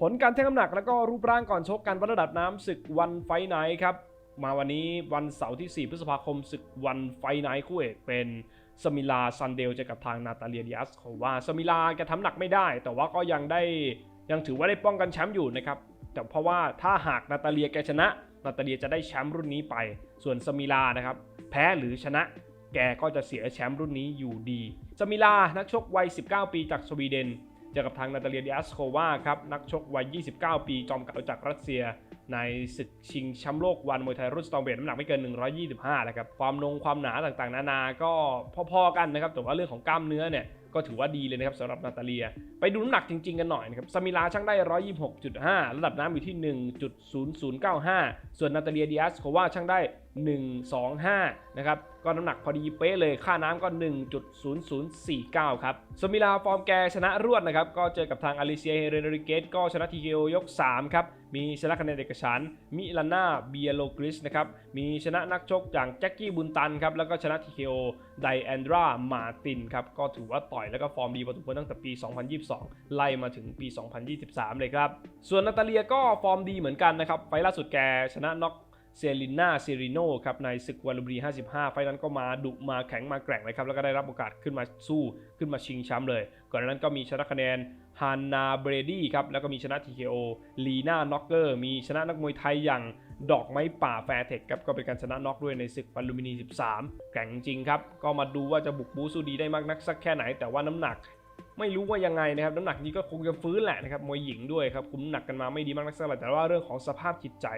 ผลการชั่งน้ำหนักแล้วก็รูปร่างก่อนชกกันวัดระดับน้ำศึกวันไฟไนท์ครับ มาวันนี้วันเสาร์ที่ 4 พฤษภาคมศึกวันไฟไนท์คู่เอกเป็นสมิลาซันเดลเจอกับทางนาตาเลียดิอัสเขาว่าสมิลาแกทำหนักไม่ได้ แต่ว่าก็ยังได้ยังถือว่าได้ป้องกันแชมป์อยู่นะครับแต่เพราะว่าถ้าหากนาตาเลียแกชนะ นาตาเลียจะได้แชมป์รุ่นนี้ไป ส่วนสมิลานะครับแพ้หรือชนะแกก็จะเสียแชมป์รุ่นนี้อยู่ดี สมิลานักชกวัย 19 ปีจากสวีเดน จอกับทางนาตาเลียดิอัสโควาครับนักชกวัย 29 ปี จอมเก่าจากรัสเซีย ในศึกชิงแชมป์โลกวันมวยไทยรุ่นสตองเวทน้ำหนักไม่เกิน 125นะครับความนงความหนาต่างๆ นานาก็พอๆกันนะครับแต่ว่าเรื่องของกล้ามเนื้อเนี่ยก็ถือว่าดีเลยนะครับสำหรับนาตาเลีย ไปดูน้ำหนักจริง ๆ กันหน่อยนะครับสมิลาช่างได้ 126.5 ระดับน้ำอยู่ที่ 1.0095 ส่วนนาตาเลียดิอัสโควาช่างได้ 125 นะครับ ก็น้ำหนักพอดีเป๊ะเลยค่าน้ำก็ 1.0049 ครับสมิลาฟอร์มแกชนะรวดนะครับก็เจอกับทางอลิเซียเฮเรนริเกตก็ชนะทีเคอยก 3 ครับ มีชนะคะแนนเอกฉันมิลาน่าเบียโลกริสนะครับมีชนะนักชกอย่างแจ็คกี้บุนตันครับแล้วก็ชนะทีเคโอไดแอนดรามาตินครับก็ถือว่าต่อยแล้วก็ฟอร์มดีพอสมควรตั้งแต่ปี 2022 ไล่มาถึงปี 2023 เลยครับส่วนนาตาเลียก็ฟอร์มดีเหมือนกันนะครับไฟล์ล่าสุดแกชนะน็อก เซริน่าเซริโนครับในศึกวันลุมพินี55 ไฟนั้นก็มาดุมาแข็งมาแกร่งเลยครับ แล้วก็ได้รับโอกาสขึ้นมาสู้ขึ้นมาชิงแชมป์เลย ก่อนนั้นก็มีชนะคะแนนฮานนาเบรดี้ครับ แล้วก็มีชนะ TKO ลีน่าน็อกเกอร์ มีชนะนักมวยไทยอย่างดอกไม้ป่าแฟร์เทคครับ ก็เป็นการชนะน็อกด้วยในศึกวันลุมพินี 13 แกร่งจริงครับ ก็มาดูว่าจะบุกบูสู้ดีได้มากนักสักแค่ไหน แต่ว่าน้ำหนักไม่รู้ว่ายังไงนะครับน้ำหนักนี้ก็คงจะฟื้นแหละนะครับมวยหญิงด้วยครับคุมน้ำหนักกันมาไม่ดีมากนักสักแต่ว่าเรื่องของสภาพจิตใจ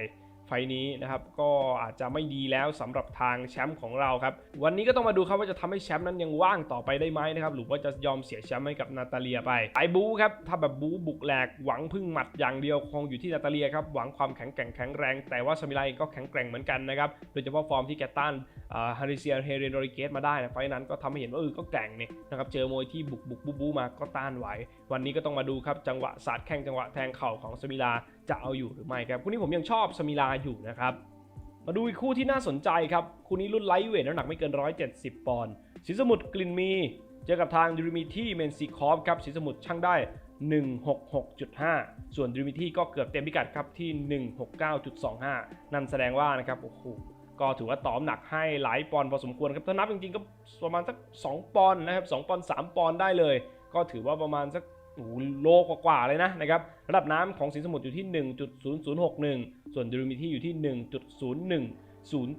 ไฟนี้นะครับก็อาจจะไม่ดีแล้วสำหรับทางแชมป์ของเราครับวันนี้ก็ต้องมาดูครับว่าจะทำให้แชมป์นั้นยังว่างต่อไปได้ไหมนะครับหรือว่าจะยอมเสียแชมป์ให้กับนาตาเลียไปไอบูครับถ้าแบบบูบุกแหลกหวังพึ่งหมัดอย่างเดียวคงอยู่ที่นาตาเลียครับหวังความแข็งแกร่งแข็งแรง แต่ว่าสมิลาเองก็แข็งแกร่งเหมือนกันนะครับโดยเฉพาะฟอร์มที่แกต้าน ฮาริเซียเฮเรนโรริเกสมาได้นะไฟนั้นก็ทำให้เห็นว่าเออก็แกร่งเนี่ยนะครับเจอมวยที่บุกบุกบูบูมาก็ต้านไหว วันนี้ก็ต้องมาดูครับจังหวะสาดแข้งจังหวะแทงเข่าของสมิลาจะเอาอยู่หรือไม่ครับคู่นี้ผมยังชอบสมิลาอยู่นะครับมาดูอีกคู่ที่น่าสนใจครับคู่นี้รุ่นไลท์เวทน้ำหนักไม่เกิน 170 ปอนด์สิสมุทรกลิ่นมี เจอกับทางดิริมิที่เมนซีคอฟครับสิสมุทรช่างได้ 166.5 ส่วนดิริมิที่ก็เกือบเต็มพิกัดครับที่ 169.25 นั่นแสดงว่านะครับโอ้โห ก็ถือว่าตอมหนักให้หลายปอนด์พอสมควรครับถ้านับจริงๆก็ประมาณสัก 2 ปอนด์นะครับ2ปอนด์3ปอนด์ได้เลย ก็ถือว่าประมาณสักโอ้โหโลกว่าๆเลยนะนะครับระดับน้ำของสินสมุทรอยู่ที่ 1.0061 ส่วนดิริมิที่อยู่ที่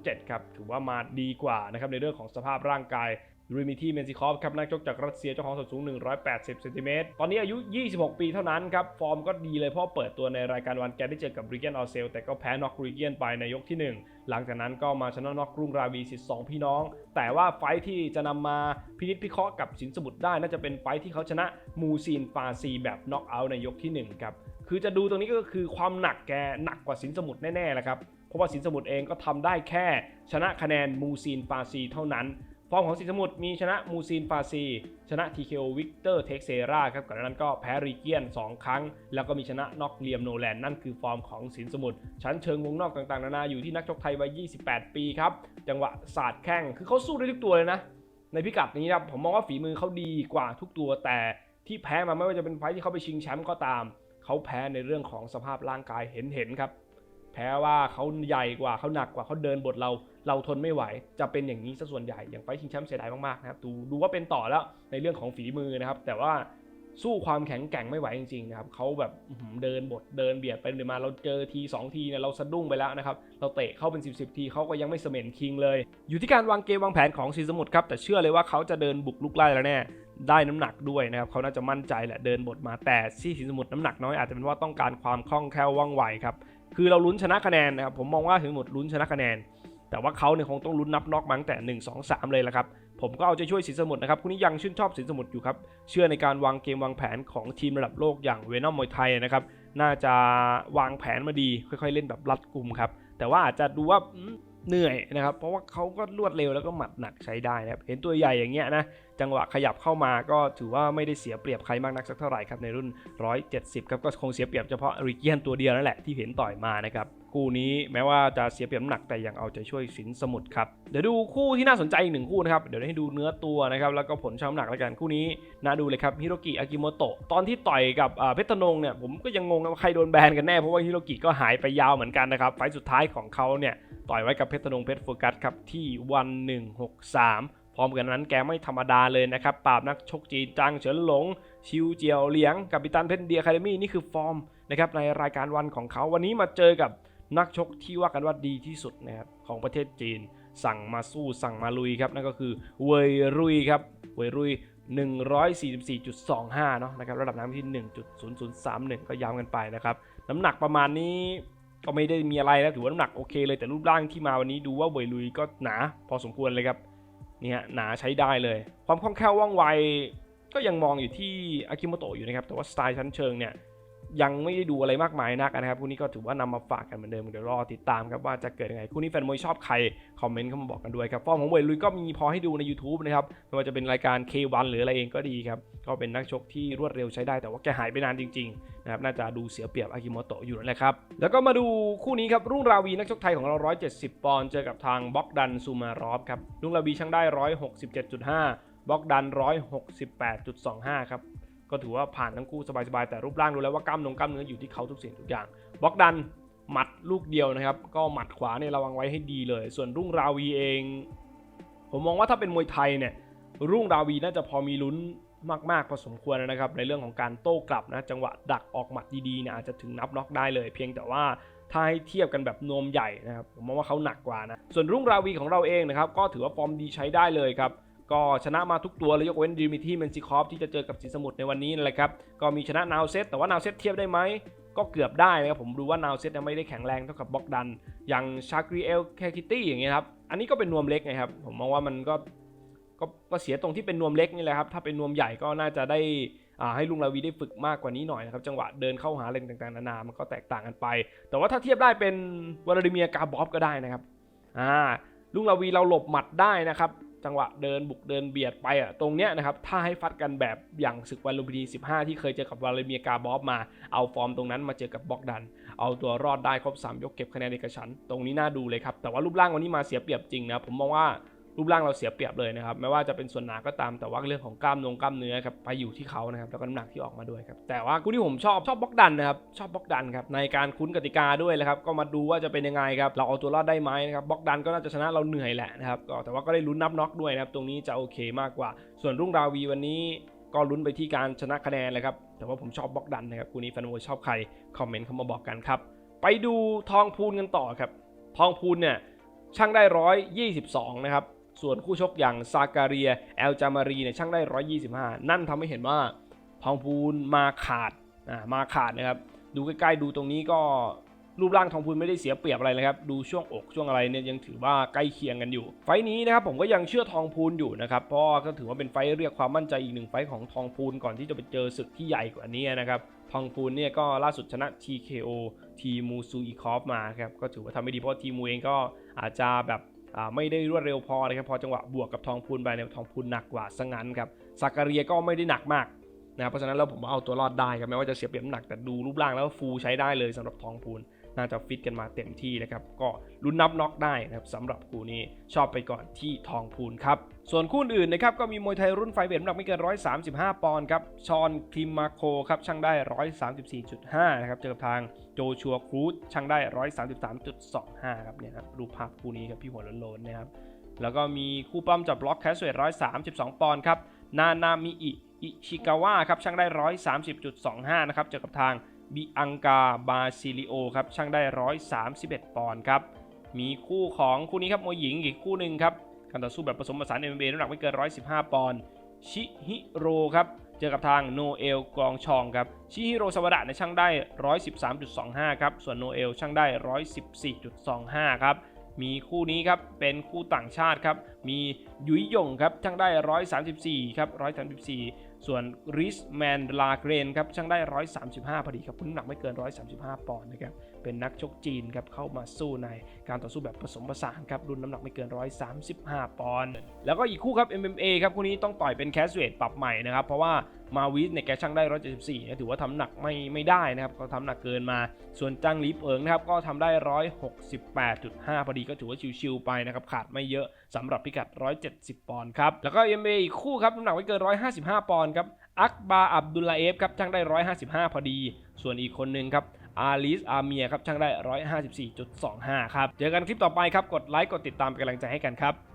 1.0107 ครับถือว่ามาดีกว่านะครับในเรื่องของสภาพร่างกาย ริมิที่เมนซิคอฟครับนักชกจากรัสเซียเจ้าของส่วนสูง 180 เซนติเมตร ตอนนี้อายุ 26 ปีเท่านั้นครับ ฟอร์มก็ดีเลยเพราะเปิดตัวในรายการวันแกได้เจอกับริเกนออเซลแต่ก็แพ้น็อกริเกนไปในยกที่ 1 หลังจากนั้นก็มาชนะน็อกกรุงราวีสิทธิ์สองพี่น้อง แต่ว่าไฟที่จะนำมาพินิจพิเคราะห์กับสินสมุทรได้น่าจะเป็นไฟที่เขาชนะมูซีนฟาซีแบบน็อกเอาท์ในยกที่1ครับคือจะดูตรงนี้ก็คือความหนักแกหนักกว่าสินสมุทรแน่ๆแหละครับเพราะว่าสินสมุทรเองก็ทำได้แค่ชนะคะแนนมูซีนฟาซีเท่านั้น ฟอร์มของสินสมุทรมีชนะมูซีนฟาซี ชนะ TKO วิกเตอร์เท็กเซราครับก่อนหน้านั้นก็แพ้รีเกียน 2 ครั้ง แล้วก็มีชนะน็อกเลียมโนแลนนั่นคือฟอร์มของสินสมุทรชั้นเชิงวงนอกต่างๆ นานาอยู่ที่นักชกไทยวัย 28 ปีครับ จังหวะศาสตร์แข้งคือเขาสู้ได้ทุกตัวเลยนะ ในพิกัดนี้ครับผมมองว่าฝีมือเขาดีกว่าทุกตัวแต่ที่แพ้มาไม่ว่าจะเป็นไฟที่เขาไปชิงแชมป์ก็ตามเขาแพ้ในเรื่องของสภาพร่างกายเห็นๆครับ แพ้ว่าเขาใหญ่กว่าเขาหนักกว่าเขาเดินบทเรา เราทนไม่ไหว จะเป็นอย่างนี้ซะส่วนใหญ่อย่างไฟชิงแชมป์เสียดายมากๆนะครับดูดูว่าเป็นต่อแล้วในเรื่องของฝีมือนะครับ แต่ว่าสู้ความแข็งแกร่งไม่ไหวจริงๆนะครับเขาแบบเดินบทเดินเบียดไปเดินมาเราเจอทีสองทีเนี่ยเราสะดุ้งไปแล้วนะครับ เราเตะเข้าเป็น 10บสทีเขาก็ยังไม่เสม็นคิงเลย อยู่ที่การวางเกมวางแผนของซีสมุทรครับ แต่เชื่อเลยว่าเขาจะเดินบุกลุกไล่แล้วแน่ได้น้ำหนักด้วยนะครับเขาน่าจะมั่นใจแหละเดินบทมาแต่ที่สินสมุทรน้ำหนักน้อยอาจจะเป็นว่าต้องการความคล่องแคล่วว่องไวครับ คือเราลุ้นชนะคะแนนนะครับผมมองว่าถึงหมดลุ้นชนะคะแนน แต่ว่าเขาเนี่ยคงต้องลุ้นนับน็อกมั้งแต่ 1 2 3 เลยละครับ ผมก็เอาใจช่วยสินสมุทรนะครับคุณนี้ยังชื่นชอบสินสมุทรอยู่ครับ เชื่อในการวางเกมวางแผนของทีมระดับโลกอย่างเวนอมมวยไทยนะครับน่าจะวางแผนมาดีค่อยๆ เล่นแบบรัดกุมครับแต่ว่าอาจจะดูว่าเหนื่อยนะครับ เพราะว่าเขาก็รวดเร็วแล้วก็หมัดหนักใช้ได้นะครับ เห็นตัวใหญ่อย่างเงี้ยนะ จังหวะขยับเข้ามาก็ถือว่าไม่ได้เสียเปรียบใครมากนักสักเท่าไหร่ครับในรุ่น 170 ครับก็คงเสียเปรียบเฉพาะริเกียนตัวเดียวนั่นแหละที่เห็นต่อยมานะครับคู่นี้แม้ว่าจะเสียเปรียบหนักแต่ยังเอาใจช่วยสินสมุทรครับเดี๋ยวดูคู่ที่น่าสนใจอีกหนึ่งคู่นะครับเดี๋ยวให้ดูเนื้อตัวนะครับแล้วก็ผลชั่งน้ำหนักแล้วกันคู่นี้น่าดูเลยครับฮิโรกิอากิโมโตะตอนที่ต่อยกับเพชรนงเนี่ยผมก็ยังงงนะว่าใครโดนแบนกันแน่เพราะว่าฮิโรกิก็หายไปยาวเหมือนกันนะครับไฟสุดท้ายของเขาเนี่ยต่อยไว้กับเพชรนงเพชรโฟกัสครับที่วัน163 ร้อมกันนั้นแกไม่ธรรมดาเลยนะครับปราบนักชกจีนจังเฉินหลง ชิวเจียวเหลียงกับปิตันเพชรเดียคาเดมี่นี่คือฟอร์มนะครับในรายการวันของเขาวันนี้มาเจอกับนักชกที่ว่ากันว่าดีที่สุดนะครับของประเทศจีน สั่งมาสู้สั่งมาลุยครับนั่นก็คือเวยรุยครับเวยรุย 144.25 เนาะนะครับระดับน้ำที่ 1.0031 ก็ย้ำกันไปนะครับน้ำหนักประมาณนี้ก็ไม่ได้มีอะไรนะถือว่าน้ำหนักโอเคเลยแต่รูปร่างที่มาวันนี้ดูว่าเวยลุยก็หนาพอสมควรเลยครับ เนี่ยหนาใช้ได้เลย ความคล่องแคล่วว่องไวก็ยังมองอยู่ที่อากิโมโตะอยู่นะครับ แต่ว่าสไตล์ชั้นเชิงเนี่ยยังไม่ได้ดูอะไรมากมายนักนะครับคู่นี้ก็ถือว่านำมาฝากกันเหมือนเดิมเดี๋ยวรอติดตามครับว่าจะเกิดยังไงคู่นี้แฟนมวยชอบใคร คอมเมนต์เข้ามาบอกกันด้วยครับฟอร์มของเวยลุยก็มีพอให้ดูใน YouTube นะครับไม่ว่าจะเป็นรายการ K1 หรืออะไรเองก็ดีครับก็เป็นนักชกที่รวดเร็วใช้ได้แต่ว่าแกหายไปนานจริงๆนะครับน่าจะดูเสียเปรียบอากิโมโตะอยู่นั่นแหละครับ แล้วก็มาดูคู่นี้ครับรุ่งราวีนักชกไทยของเรา 170 ปอนด์เจอกับทางบ็อกดันซูมารอฟครับรุ่งราวีช่างได้ 167.5บ็อกดัน 168.25 ครับก็ถือว่าผ่านทั้งคู่สบายๆแต่รูปร่างดูแล้วว่ากล้ามนงกล้ามเนื้ออยู่ที่เขาทุกสิ่งทุกอย่างบ็อกดันหมัดลูกเดียวนะครับ ก็หมัดขวาเนี่ยระวังไว้ให้ดีเลย ส่วนรุ่งราวีเอง ผมมองว่าถ้าเป็นมวยไทยเนี่ยรุ่งราวีน่าจะพอมีลุ้น มากๆพอสมควรนะครับในเรื่องของการโต้กลับนะจังหวะดักออกหมัดดีๆเนี่ยอาจจะถึงนับน็อกได้เลย เพียงแต่ว่าถ้าให้เทียบกันแบบนวมใหญ่นะครับผมมองว่าเขาหนักกว่านะส่วนรุ่งราวีของเราเองนะครับก็ถือว่าฟอร์มดีใช้ได้เลยครับก็ชนะมาทุกตัวเลยยกเว้นดิมิที่เมนซิคอฟที่จะเจอกับสินสมุทรในวันนี้นั่นแหละครับก็มีชนะนาวเซตแต่ว่านาวเซตเทียบได้ไหมก็เกือบได้นะครับผมดูว่านาวเซตยังไม่ได้แข็งแรงเท่ากับบล็อกดัน อย่างชากรีเอลแคคิตี้อย่างเงี้ยครับอันนี้ก็เป็นนวมเล็กไงครับผมมองว่ามันก็ ก็ก็เสียตรงที่เป็นนวมเล็กนี่แหละครับ ถ้าเป็นนวมใหญ่ก็น่าจะได้อ่าให้ลุงลาวีได้ฝึกมากกว่านี้หน่อยนะครับ จังหวะเดินเข้าหาเลนต่างๆนานา มันก็แตกต่างกันไป แต่ว่าถ้าเทียบได้เป็นวลาดิเมียกาบอฟก็ได้นะครับ อ่า ลุงลาวีเราหลบหมัดได้นะครับ จังหวะเดินบุกเดินเบียดไปอะ ตรงเนี้ยนะครับ ถ้าให้ฟัดกันแบบอย่างศึกวันลุมพินี 15 ที่เคยเจอกับวลาดิเมียกาบอฟมา เอาฟอร์มตรงนั้นมาเจอกับบล็อกดัน เอาตัวรอดได้ครบ3ยกเก็บคะแนนเอกฉันตรงนี้น่าดูเลยครับ แต่ว่ารูปร่างวันนี้มาเสียเปรียบจริงนะ ผมมองว่า รูปร่างเราเสียเปรียบเลยนะครับ ไม่ว่าจะเป็นส่วนหนาก็ตาม แต่ว่าเรื่องของกล้ามนงกล้ามเนื้อครับไปอยู่ที่เขานะครับ แล้วก็น้ำหนักที่ออกมาด้วยครับ แต่ว่าคู่ที่ผมชอบชอบบล็อกดันนะครับ ชอบบล็อกดันครับ ในการคุ้นกติกาด้วยนะครับ ก็มาดูว่าจะเป็นยังไงครับ เราเอาตัวรอดได้ไหมนะครับ บล็อกดันก็น่าจะชนะเราเหนื่อยแหละนะครับ ก็แต่ว่าก็ได้ลุ้นนับน็อกด้วยนะครับ ตรงนี้จะโอเคมากกว่า ส่วนรุ่งราวีวันนี้ก็ลุ้นไปที่การชนะคะแนนเลยครับ แต่ว่าผมชอบบล็อกดันนะครับ คู่นี้แฟนมวยชอบใคร คอมเมนต์เข้ามาบอกกันครับ ไปดูทองพูนกันต่อครับ ทองพูนเนี่ยช่างได้ร้อยยี่สิบสองนะครับ ส่วนคู่ชกอย่างซาการียแอลจามารีเนี่ยช่างได้ 125 นั่นทำให้เห็นว่าทองพูนมาขาดอ่ามาขาดนะครับ ดูใกล้ๆดูตรงนี้ก็รูปร่างทองพูนไม่ได้เสียเปรียบอะไรเลยครับ ดูช่วงอกช่วงอะไรเนี่ยยังถือว่าใกล้เคียงกันอยู่ ไฟนี้นะครับผมก็ยังเชื่อทองพูนอยู่นะครับ เพราะก็ถือว่าเป็นไฟเรียกความมั่นใจอีกหนึ่งไฟของทองพูนก่อนที่จะไปเจอศึกที่ใหญ่กว่านี้นะครับ ทองพูนเนี่ยก็ล่าสุดชนะ TKO ทีมูซูอีคอฟมาครับ ก็ถือว่าทำไม่ดีเพราะทีมูเองก็อาจจะแบบ ไม่ได้รวดเร็วพอนะครับพอจังหวะบวกกับทองพูนไปเนี่ยทองพูนหนักกว่าซะงั้นครับซาการียก็ไม่ได้หนักมากนะเพราะฉะนั้นแล้วผมเอาตัวรอดได้ครับแม้ว่าจะเสียเปรียบน้ำหนักแต่ดูรูปร่างแล้วฟูลใช้ได้เลยสำหรับทองพูน น่าจะฟิตกันมาเต็มที่นะครับ ก็ลุ้นนับน็อกได้นะครับสำหรับคู่นี้ชอบไปก่อนที่ทองพูนครับ ส่วนคู่อื่นนะครับก็มีมวยไทยรุ่นไฟเวทน้ำหนักไม่เกิน 135 ปอนด์ครับ ชอนคลิมมาโคครับช่างได้ 134.5 นะครับ เจอกับทางโจชัวครูซช่างได้ 133.25 ครับเนี่ยครับรูปภาพคู่นี้ครับพี่หัวโลนๆนะครับ แล้วก็มีคู่ปั้มจับบล็อกแคสเวท132 ปอนด์ครับ นานามิอิอิชิกาวะครับช่างได้ 130.25 นะครับเจอกับทาง บิอังกาบาซิลิโอครับช่างได้ 131 ปอนด์ครับมีคู่ของคู่นี้ครับมวยหญิงอีกคู่หนึ่งครับการต่อสู้แบบผสมผสาน MMA น้ำหนักไม่เกิน 115 ปอนด์ชิฮิโร่ครับเจอกับทางโนเอลกองชองครับชิฮิโร่สวัสดะในช่างได้ 113.25 ครับส่วนโนเอลช่างได้ 114.25 ครับมีคู่นี้ครับเป็นคู่ต่างชาติครับมียุยยงครับช่างได้ 134 ครับ 134 ส่วนริชแมนลาเกรนครับช่างได้ 135 พอดีครับพุ่น้ำหนักไม่เกิน 135 ปอนด์นะครับ เป็นนักชกจีนครับเข้ามาสู้ในการต่อสู้แบบผสมผสานครับรุ่นน้ำหนักไม่เกิน 135 ปอนด์แล้วก็อีกคู่ครับ MMA ครับคู่นี้ต้องต่อยเป็นแคสเวทปรับใหม่นะครับ เพราะว่า มาวิสเนี่ยแกช่างได้ 174นะถือว่าทำหนักไม่ไม่ได้นะครับก็ทำหนักเกินมา ส่วนจังลีเอิงนะครับก็ทำได้ 168.5 พอดีก็ถือว่าชิวๆไปนะครับขาดไม่เยอะสำหรับพิกัด 170 ปอนด์ครับแล้วก็ MMA อีกคู่ครับน้ำหนักไม่เกิน 155 ปอนด์ครับอักบาอับดุลลาเอฟครับช่างได้ 155 พอดี ส่วนอีกคนหนึ่งครับอาลิสอาเมียครับช่างได้ 154.25 ครับ เจอกันคลิปต่อไปครับ กดไลค์ กดติดตามเป็นกำลังใจให้กันครับ